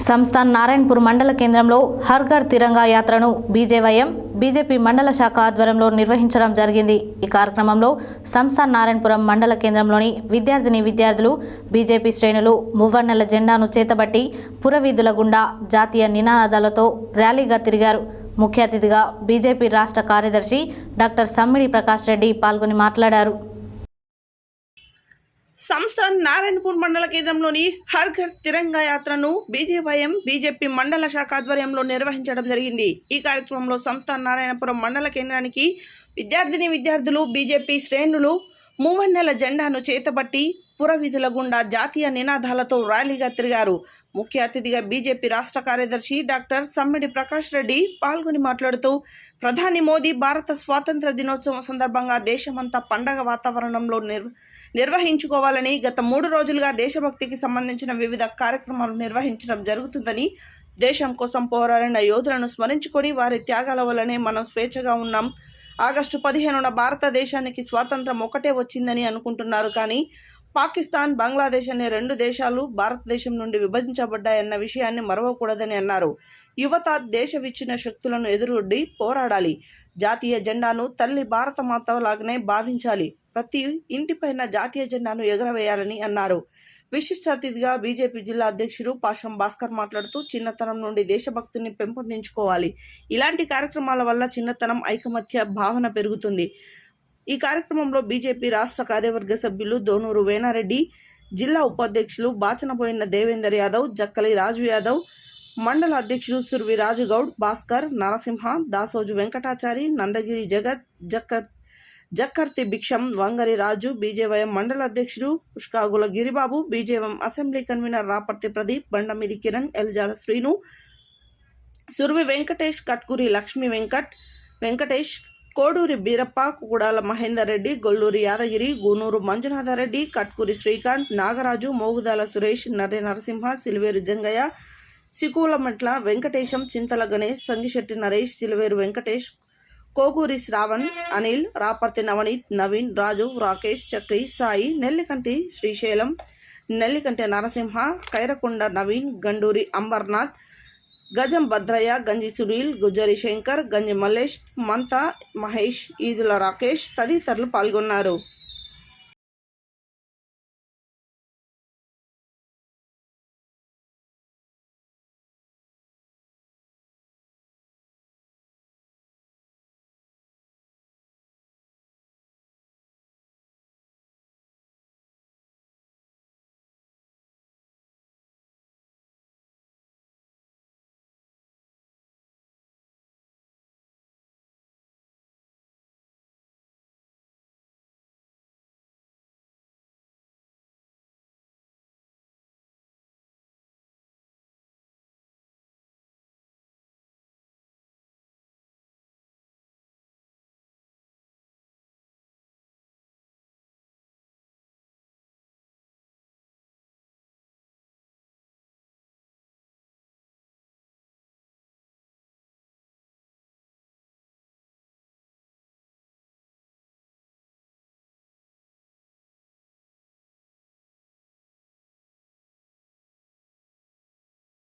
సంస్థాన్ నారాయణపూర్ మండల కేంద్రంలో హర్ఘర్ తిరంగా యాత్రను బీజేవైఎం బీజేపీ మండల శాఖ ఆధ్వర్యంలో నిర్వహించడం జరిగింది. ఈ కార్యక్రమంలో సంస్థాన్ నారాయణపురం మండల కేంద్రంలోని విద్యార్థిని విద్యార్థులు బీజేపీ శ్రేణులు మువ్వన్నెల జెండాను చేతబట్టి పురవీధుల గుండా జాతీయ నినాదాలతో ర్యాలీగా తిరిగారు. ముఖ్య అతిథిగా బీజేపీ రాష్ట్ర కార్యదర్శి డాక్టర్ సమ్మిడి ప్రకాష్ రెడ్డి పాల్గొని మాట్లాడారు. సంస్థ నారాయణపూర్ మండల కేంద్రంలోని హర్ ఘర్ తిరంగా యాత్రను బీజేవైఎం బీజేపీ మండల శాఖ ఆధ్వర్యంలో నిర్వహించడం జరిగింది. ఈ కార్యక్రమంలో సంస్థ నారాయణపురం మండల కేంద్రానికి విద్యార్థిని విద్యార్థులు బీజేపీ శ్రేణులు మూవన్నెల జెండాను చేతబట్టి పురవిధుల గుండా జాతీయ నినాదాలతో ర్యాలీగా తిరిగారు. ముఖ్య అతిథిగా బీజేపీ రాష్ట్ర కార్యదర్శి డాక్టర్ సమ్మిడి ప్రకాష్ రెడ్డి పాల్గొని మాట్లాడుతూ ప్రధాని మోదీ భారత స్వాతంత్ర దినోత్సవం సందర్భంగా దేశమంతా పండగ వాతావరణంలో నిర్ నిర్వహించుకోవాలని గత మూడు రోజులుగా దేశభక్తికి సంబంధించిన వివిధ కార్యక్రమాలు నిర్వహించడం జరుగుతుందని దేశం కోసం పోరాడిన యోధులను స్మరించుకొని వారి త్యాగాల వల్లనే మనం స్వేచ్ఛగా ఉన్నాం. ఆగస్టు పదిహేనున భారతదేశానికి స్వాతంత్రం ఒకటే వచ్చిందని అనుకుంటున్నారు కానీ పాకిస్తాన్ బంగ్లాదేశ్ అనే రెండు దేశాలు భారతదేశం నుండి విభజించబడ్డాయన్న విషయాన్ని మరవకూడదని అన్నారు. యువత దేశ విచ్చిన శక్తులను ఎదురొడ్డి పోరాడాలి. జాతీయ జెండాను తల్లి భారతమాత లాగానే భావించాలి. ప్రతి ఇంటిపైన జాతీయ జెండాను ఎగరవేయాలని అన్నారు. విశిష్ట అతిథిగా బీజేపీ జిల్లా అధ్యక్షుడు పాషం భాస్కర్ మాట్లాడుతూ చిన్నతనం నుండి దేశభక్తిని పెంపొందించుకోవాలి. ఇలాంటి కార్యక్రమాల వల్ల చిన్నతనం ఐకమత్య భావన పెరుగుతుంది. ఈ కార్యక్రమంలో బీజేపీ రాష్ట్ర కార్యవర్గ సభ్యులు దోనూరు వేనారెడ్డి జిల్లా ఉపాధ్యక్షులు బాచనపోయిన దేవేందర్ యాదవ్ జక్కలి రాజు యాదవ్ మండల అధ్యక్షుడు సుర్వి రాజుగౌడ్ భాస్కర్ నరసింహ దాసోజు వెంకటాచారి నందగిరి జగత్ జక్క జక్కర్తి భిక్షం వంగరి రాజు బీజేవైఎం మండల అధ్యక్షుడు Pushkagula Giribabu BJYM assembly convener Raparthi Pradeep Bandamidi Kiran Eljala Srinu Survi Venkatesh Katkuri Lakshmi Venkat Venkatesh Koduri Birappa Kudala Mahender Reddy Golluri Yadagiri Gunuru Manjunatha Reddy Katkuri Srikanth Nagaraju Mogudala Suresh Narri Narasimha Siliveru Jangaiah Sikulametla Venkatesham Chintala Ganesh Sangisetti Naresh Chiluveru Venkatesh Koguri Shravan Anil Raparthi Navneeth Naveen Raju Rakesh Chakri Sai Nellikanti Srisailam Nellikanti Narasimha Kairakonda Naveen Ganduri Ambarnath Gajam Bhadraiah Ganji Sunil Gujjari Shankar గంజి మల్లేష్ మంత మహేష్ ఈదుల రాకేష్ తదితరులు పాల్గొన్నారు.